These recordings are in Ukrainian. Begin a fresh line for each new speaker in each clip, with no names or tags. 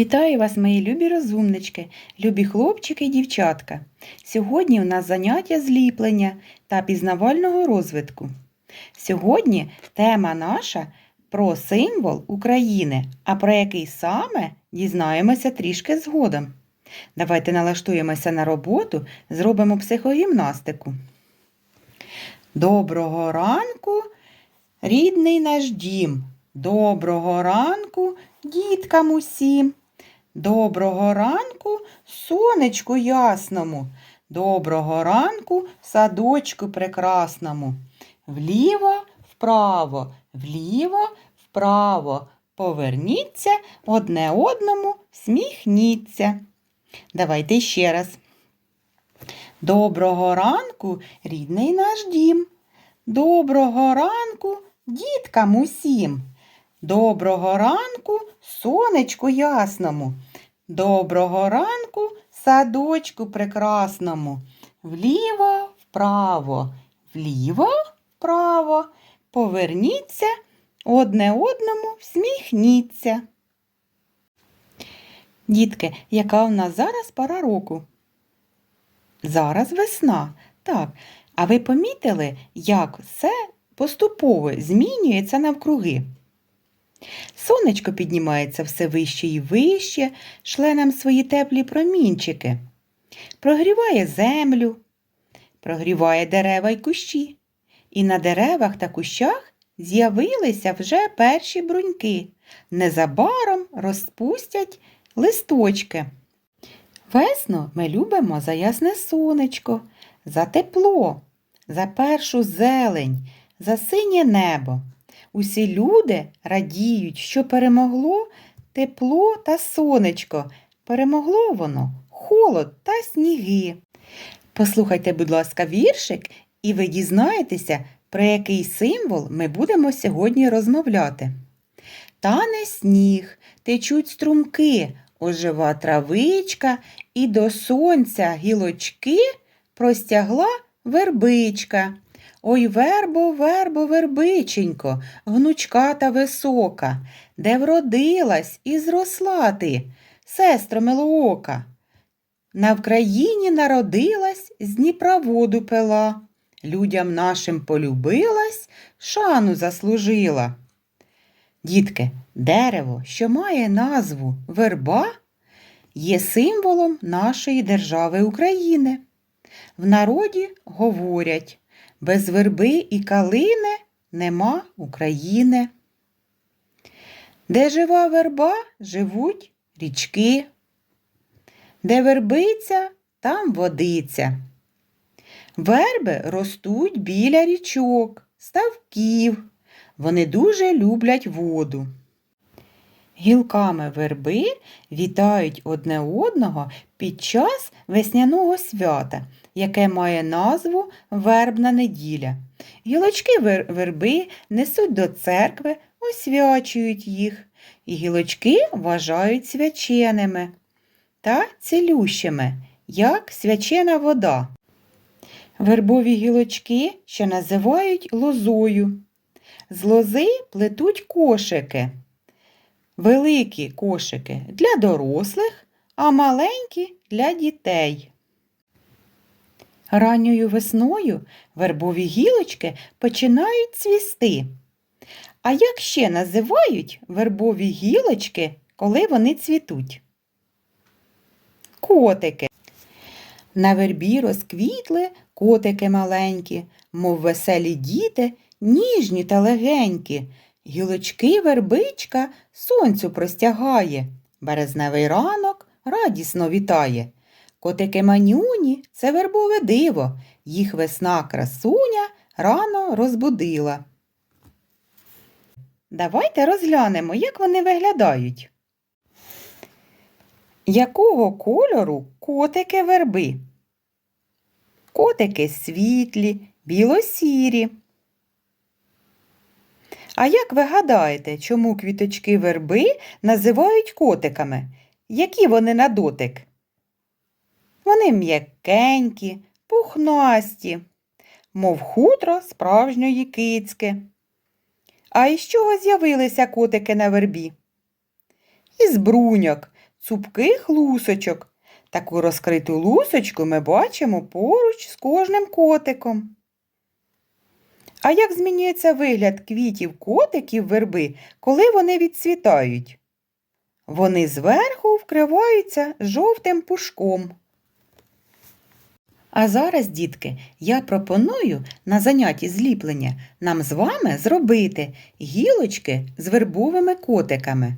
Вітаю вас, мої любі розумнички, любі хлопчики і дівчатка. Сьогодні у нас заняття зліплення та пізнавального розвитку. Сьогодні тема наша про символ України, а про який саме дізнаємося трішки згодом. Давайте налаштуємося на роботу, зробимо психогімнастику. Доброго ранку, рідний наш дім. Доброго ранку, діткам усім. Доброго ранку, сонечку ясному. Доброго ранку, садочку прекрасному. Вліво, вправо, вліво, вправо. Поверніться одне одному, сміхніться. Давайте ще раз. Доброго ранку, рідний наш дім. Доброго ранку, діткам усім. Доброго ранку, сонечку ясному. Доброго ранку, садочку прекрасному. Вліво, вправо, вліво, вправо. Поверніться одне одному, всміхніться. Дітки, яка в нас зараз пора року? Зараз весна. Так. А ви помітили, як все поступово змінюється навкруги? Сонечко піднімається все вище і вище, шле нам свої теплі промінчики, прогріває землю, прогріває дерева й кущі. І на деревах та кущах з'явилися вже перші бруньки. Незабаром розпустять листочки. Весну ми любимо за ясне сонечко, за тепло, за першу зелень, за синє небо. Усі люди радіють, що перемогло тепло та сонечко. Перемогло воно холод та сніги. Послухайте, будь ласка, віршик, і ви дізнаєтеся, про який символ ми будемо сьогодні розмовляти. Тане сніг, течуть струмки, ожива травичка, і до сонця гілочки простягла вербичка. Ой, вербо, вербо, вербиченько, гнучка та висока, де вродилась і зросла ти, сестро милоока. На Вкраїні народилась, з Дніпра воду пила, людям нашим полюбилась, шану заслужила. Дітки, дерево, що має назву верба, є символом нашої держави України. В народі говорять без верби і калини нема України. Де жива верба, живуть річки, де вербиця, там водиця. Верби ростуть біля річок, ставків. Вони дуже люблять воду. Гілками верби вітають одне одного під час весняного свята, яке має назву Вербна неділя. Гілочки верби несуть до церкви, освячують їх, і гілочки вважають свяченими та цілющими, як свячена вода. Вербові гілочки ще називають лозою. З лози плетуть кошики. Великі кошики для дорослих, а маленькі для дітей. Ранньою весною вербові гілочки починають цвісти. А як ще називають вербові гілочки, коли вони цвітуть? Котики. На вербі розквітли котики маленькі, мов веселі діти, ніжні та легенькі. Гілочки вербичка сонцю простягає, березневий ранок радісно вітає. Котики манюні це вербове диво, їх весна красуня рано розбудила. Давайте розглянемо, як вони виглядають. Якого кольору котики верби? Котики світлі, білосірі. А як ви гадаєте, чому квіточки верби називають котиками? Які вони на дотик? Вони м'якенькі, пухнасті, мов хутро справжньої кицьки. А із чого з'явилися котики на вербі? Із бруньок, цупких лусочок. Таку розкриту лусочку ми бачимо поруч з кожним котиком. А як змінюється вигляд квітів котиків верби, коли вони відцвітають? Вони зверху вкриваються жовтим пушком. А зараз, дітки, я пропоную на занятті зліплення нам з вами зробити гілочки з вербовими котиками.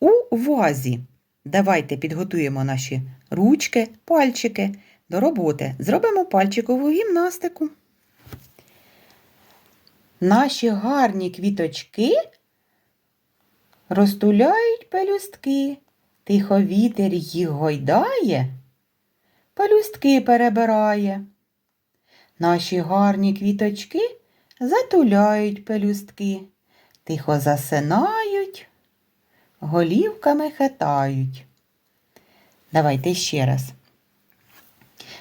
У вазі. Давайте підготуємо наші ручки, пальчики до роботи. Зробимо пальчикову гімнастику. Наші гарні квіточки розтуляють пелюстки. Тихо вітер їх гойдає, пелюстки перебирає. Наші гарні квіточки затуляють пелюстки, тихо засинають, голівками хитають. Давайте ще раз.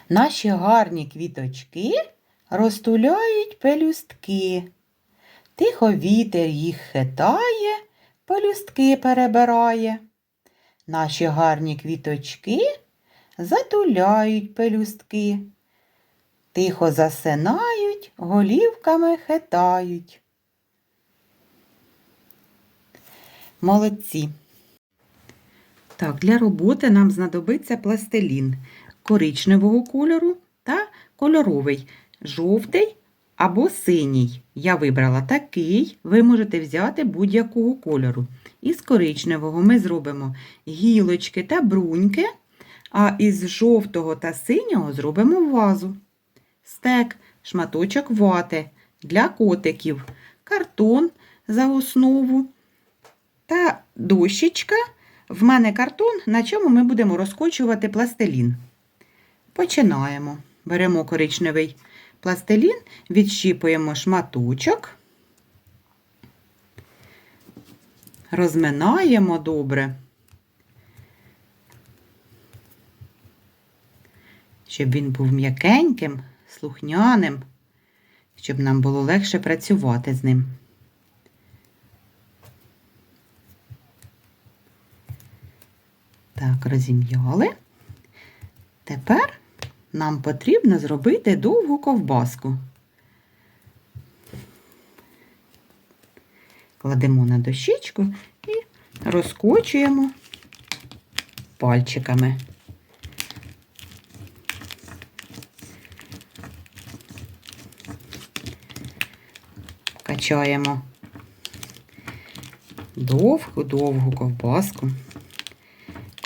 Наші гарні квіточки розтуляють пелюстки. Тихо вітер їх хитає, пелюстки перебирає. Наші гарні квіточки затуляють пелюстки. Тихо засинають, голівками хитають. Молодці. Так, для роботи нам знадобиться пластилін коричневого кольору та кольоровий жовтий або синій. Я вибрала такий, ви можете взяти будь-якого кольору. Із коричневого ми зробимо гілочки та бруньки, а із жовтого та синього зробимо вазу. Стек, шматочок вати для котиків, картон за основу та дощечка. В мене картон, на чому ми будемо розкочувати пластилін. Починаємо. Беремо коричневий пластилін, відщіпуємо шматочок, розминаємо добре, щоб він був м'якеньким, слухняним, щоб нам було легше працювати з ним. Так, розім'яли. Тепер нам потрібно зробити довгу ковбаску. Кладемо на дощечку і розкочуємо пальчиками. Качаємо довгу-довгу ковбаску.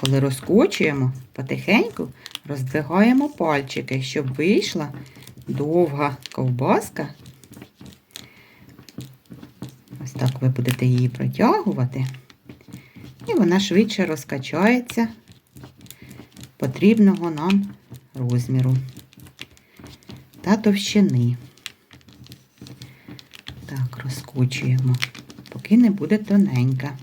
Коли розкочуємо, потихеньку роздвигаємо пальчики, щоб вийшла довга ковбаска. Ось так ви будете її протягувати, і вона швидше розкачається потрібного нам розміру та товщини. Так, поки не буде тоненька.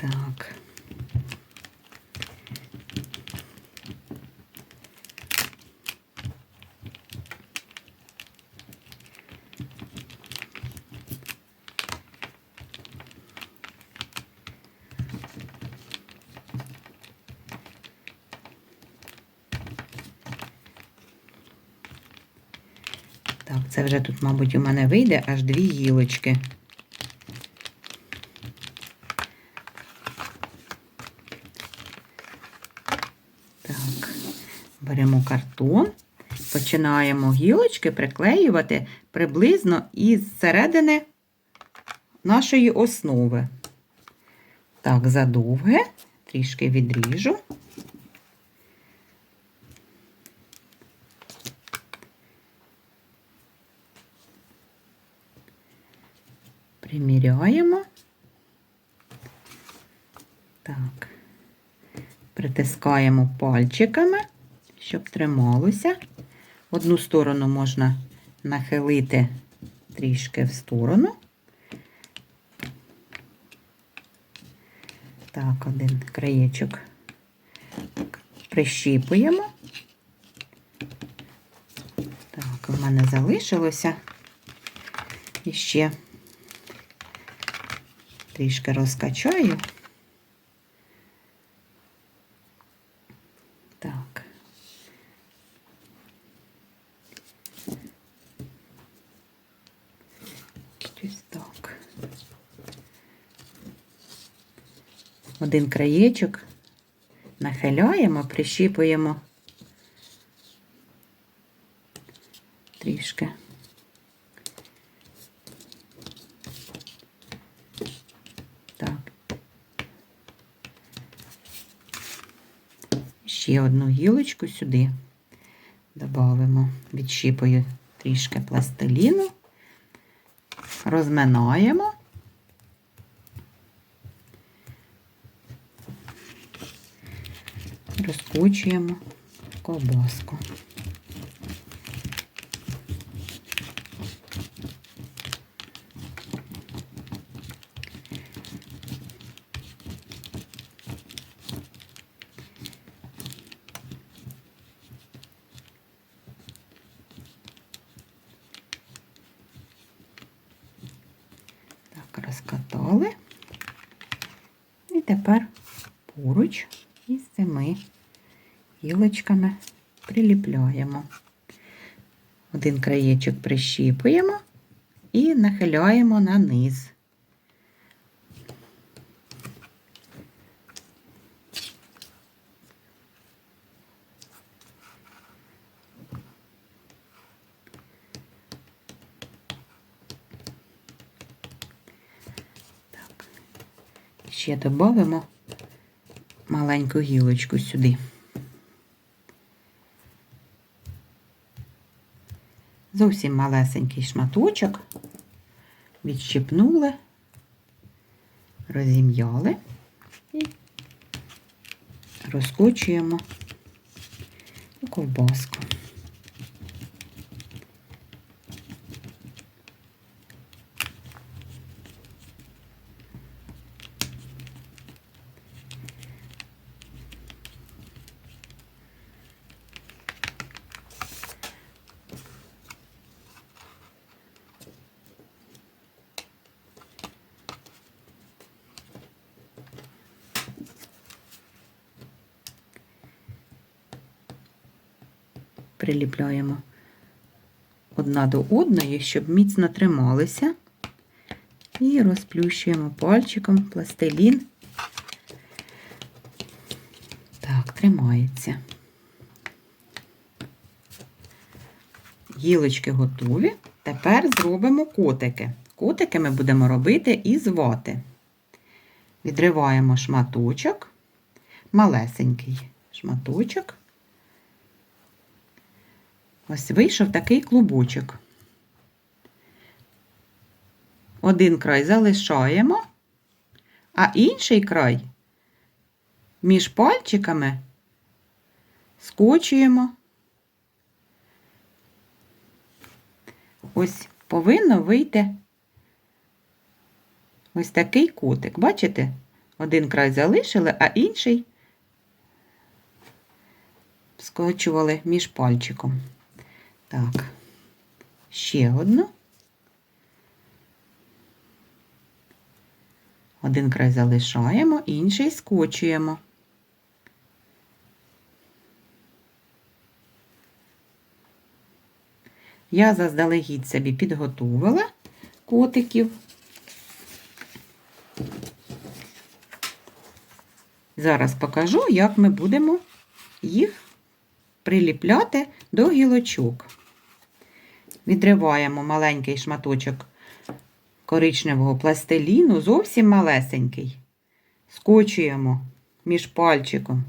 Так. Так, це вже тут, мабуть, у мене вийде аж дві гілочки. Так, беремо картон, починаємо гілочки приклеювати приблизно із середини нашої основи. Так, задовге, трішки відріжу. притискаємо пальчиками, щоб трималося. Одну сторону можна нахилити трішки в сторону. Так, один краєчок прищіпуємо. Так, в мене залишилося і ще трішки розкачаю. Один краєчок нахиляємо, прищіпуємо трішки. Так. Ще одну гілочку сюди додамо, відщіпую трішки пластиліну, розминаємо. Розкручуємо ковбаску. Так, розкатали. І тепер поруч із цими гілочками приліпляємо. Один краєчок прищіпуємо і нахиляємо на низ. Ще додамо маленьку гілочку сюди. Зовсім малесенький шматочок. Відщипнули, розім'яли і розкочуємо у ковбаску. Приліпляємо одна до одної, щоб міцно трималися. І розплющуємо пальчиком пластилін. Так, тримається. Гілочки готові. Тепер зробимо котики. Котики ми будемо робити із вати. Відриваємо шматочок, малесенький шматочок. Ось вийшов такий клубочок. Один край залишаємо, а інший край між пальчиками скочуємо. Ось повинно вийти ось такий кутик. Бачите? Один край залишили, а інший скочували між пальчиком. Так, ще одну. Один край залишаємо, інший скочуємо. Я заздалегідь собі підготувала котиків. Зараз покажу, як ми будемо їх приліпляти до гілочок. Відриваємо маленький шматочок коричневого пластиліну, зовсім малесенький. Скочуємо між пальчиком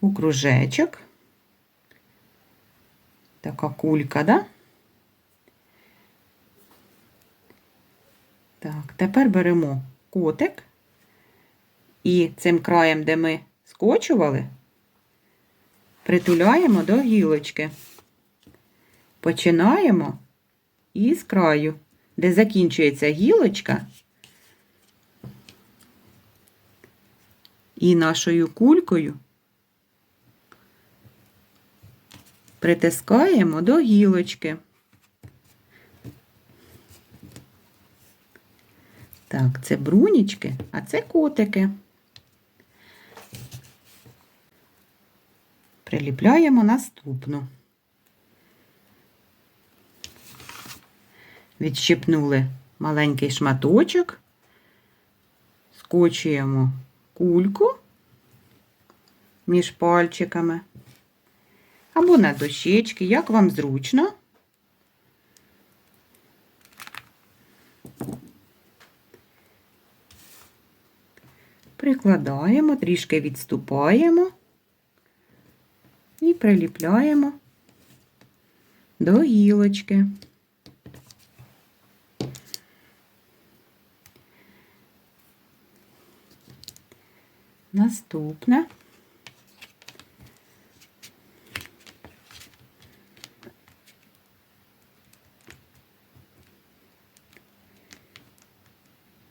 у кружечок. Така кулька, да? Так, тепер беремо котик і цим краєм, де ми скочували, притуляємо до гілочки. Починаємо із краю, де закінчується гілочка, і нашою кулькою притискаємо до гілочки. Так, це брунічки, а це котики. Приліпляємо наступну. Відщипнули маленький шматочок, скочуємо кульку між пальчиками або на дощечки, як вам зручно. Прикладаємо, трішки відступаємо і приліпляємо до гілочки. Наступне.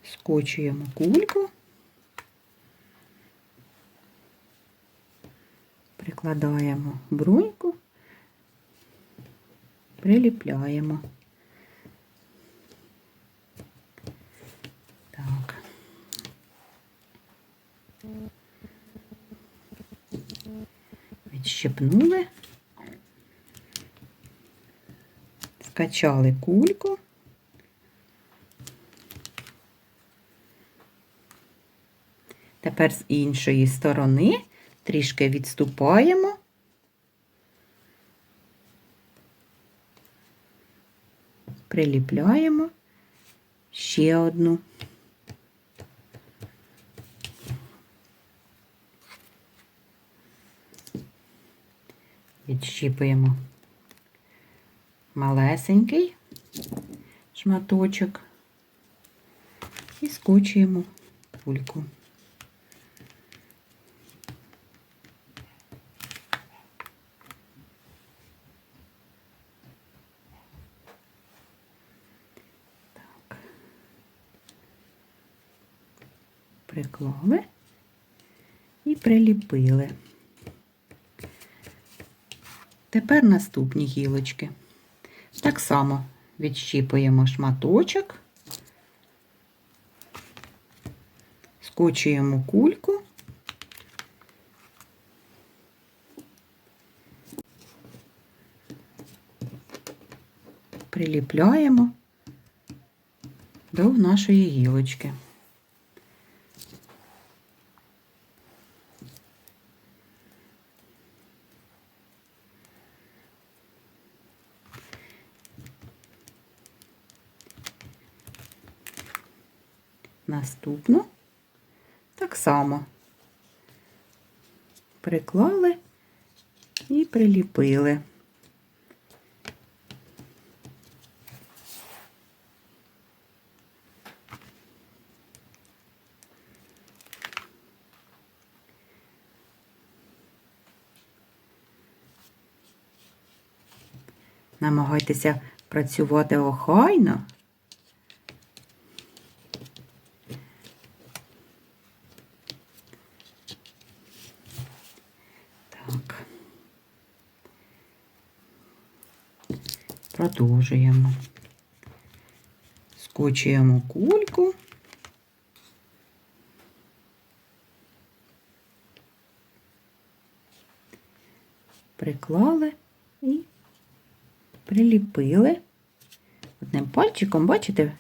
Скочуємо кульку, прикладаємо бруньку, приліпляємо. Так. Відщепнули, скачали кульку. Тепер з іншої сторони трішки відступаємо. Приліпляємо ще одну. Відщіпуємо малесенький шматочок і скочуємо кульку. Так. Приклали і. Тепер наступні гілочки. Так само відщіпуємо шматочок, скочуємо кульку, приліпляємо до нашої гілочки. Наступну так само приклали і приліпили. Намагайтеся працювати охайно. Так. Продовжуємо. Скочуємо кульку. Приклали і приліпили. Одним пальчиком, бачите,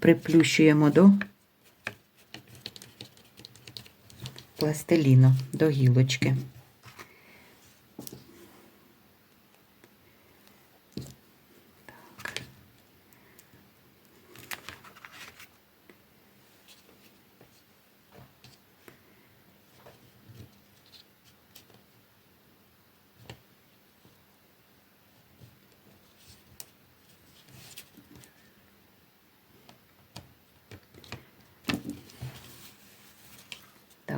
приплющуємо до пластиліну, до гілочки.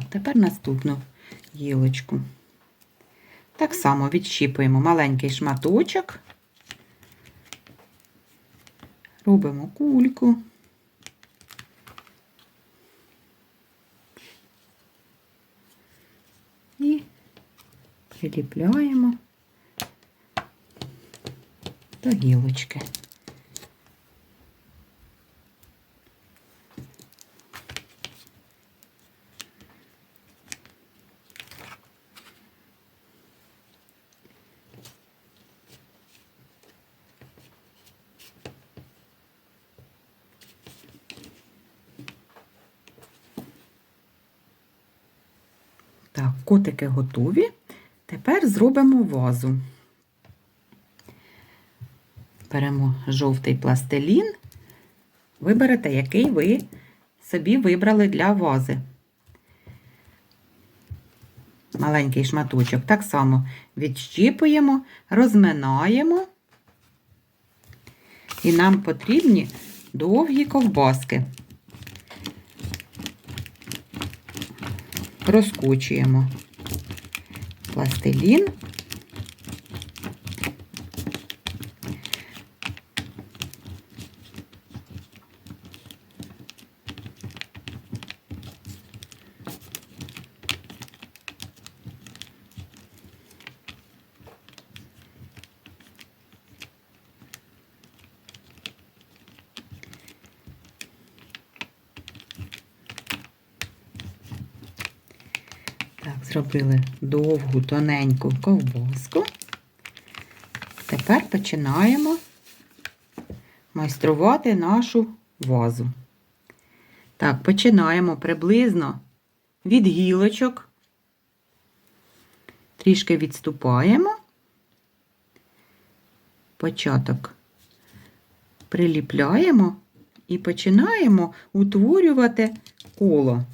Тепер наступну гілочку. Так само відщіпуємо маленький шматочок, робимо кульку. І приліпляємо до гілочки. Так, готові. Тепер зробимо вазу. Беремо жовтий пластилін. Виберете, який ви собі вибрали для вази. Маленький шматочок. Так само відщіпуємо, розминаємо. І нам потрібні довгі ковбаски. Розкочуємо пластилін. Так, зробили довгу, тоненьку ковбаску. Тепер починаємо майструвати нашу вазу. Так, починаємо приблизно від гілочок, трішки відступаємо, початок приліпляємо і починаємо утворювати коло.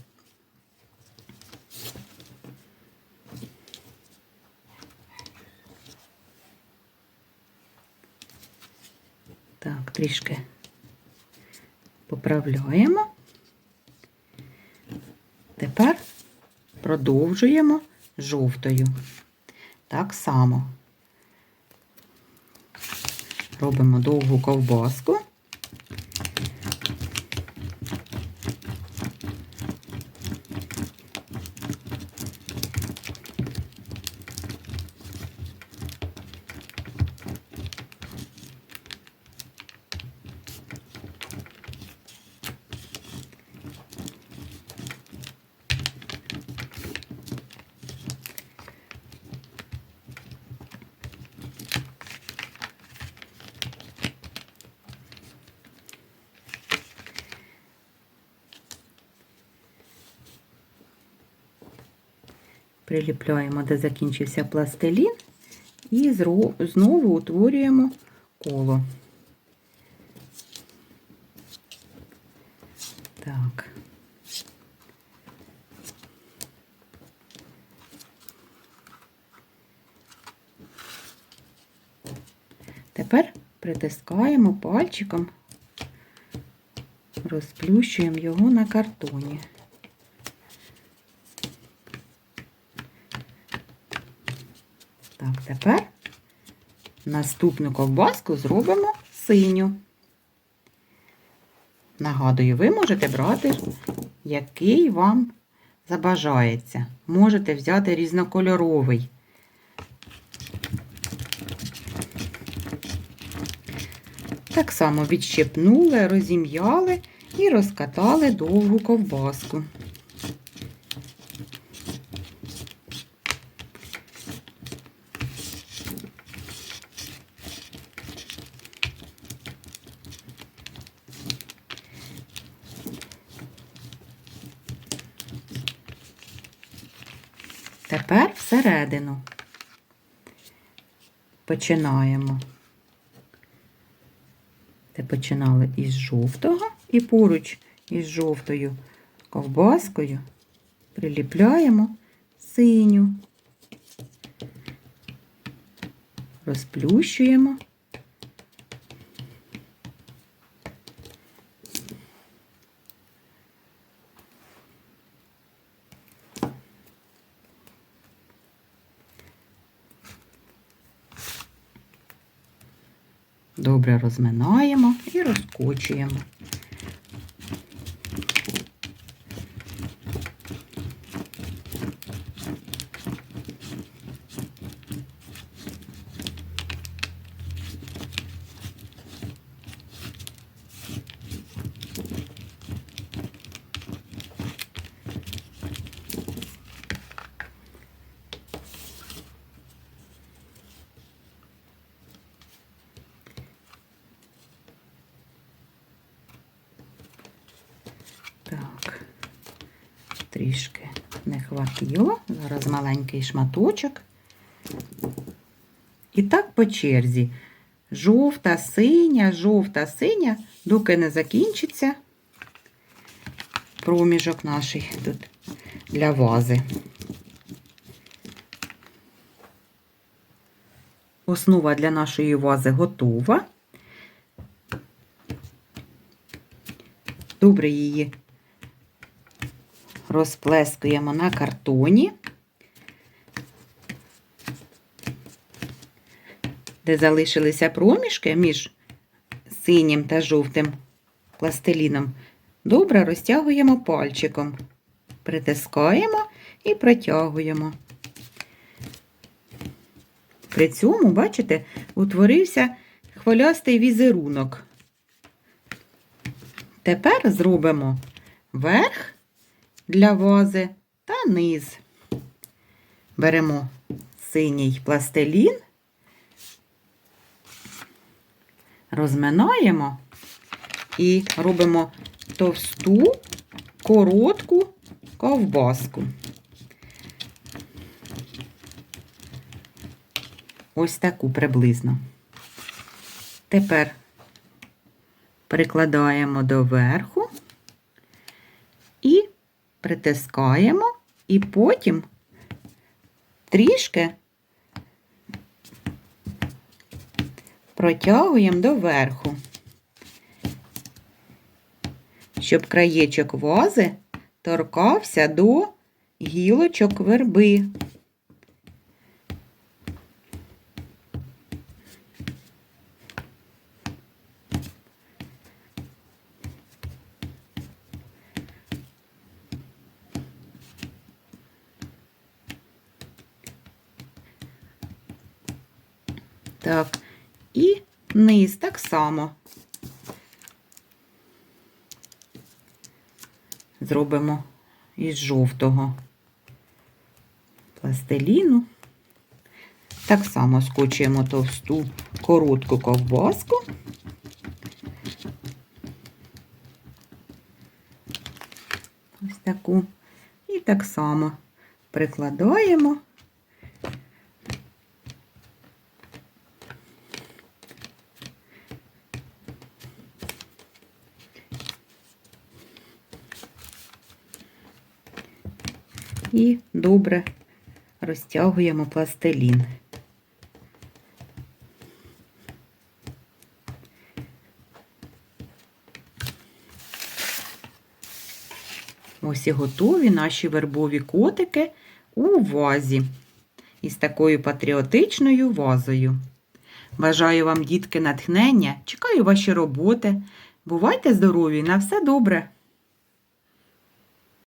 Так, трішки поправляємо. Тепер продовжуємо жовтою. Так само робимо довгу ковбаску. Приліпляємо, де закінчився пластилін, і знову утворюємо коло. Так. Тепер притискаємо пальчиком, розплющуємо його на картоні. Так, тепер наступну ковбаску зробимо синю. Нагадую, ви можете брати, який вам забажається. Можете взяти різнокольоровий. Так само відщепнули, розім'яли і розкатали довгу ковбаску. Тепер всередину починаємо. Це починали із жовтого і поруч із жовтою ковбаскою приліпляємо синю, розплющуємо. Добре розминаємо і розкочуємо. Трішки не хватило. Зараз маленький шматочок. І так по черзі. Жовта, синя, жовта, синя, доки не закінчиться проміжок наш тут для вази. Основа для нашої вази готова. Добре її розплескуємо на картоні, де залишилися проміжки між синім та жовтим пластиліном. Добре розтягуємо пальчиком, притискаємо і протягуємо. При цьому, бачите, утворився хвилястий візерунок. Тепер зробимо верх для вази та низ. Беремо синій пластилін, розминаємо і робимо товсту, коротку ковбаску. Ось таку приблизно. Тепер прикладаємо до верху притискаємо, і потім трішки протягуємо до верху, щоб краєчок вази торкався до гілочок верби. Так, і низ так само. Зробимо із жовтого пластиліну. Так само скочуємо товсту коротку ковбаску. Ось таку. І так само прикладаємо. і добре розтягуємо пластилін. Ось і готові наші вербові котики у вазі із такою патріотичною вазою. Бажаю вам, дітки, натхнення, чекаю ваші роботи. Бувайте здорові, на все добре!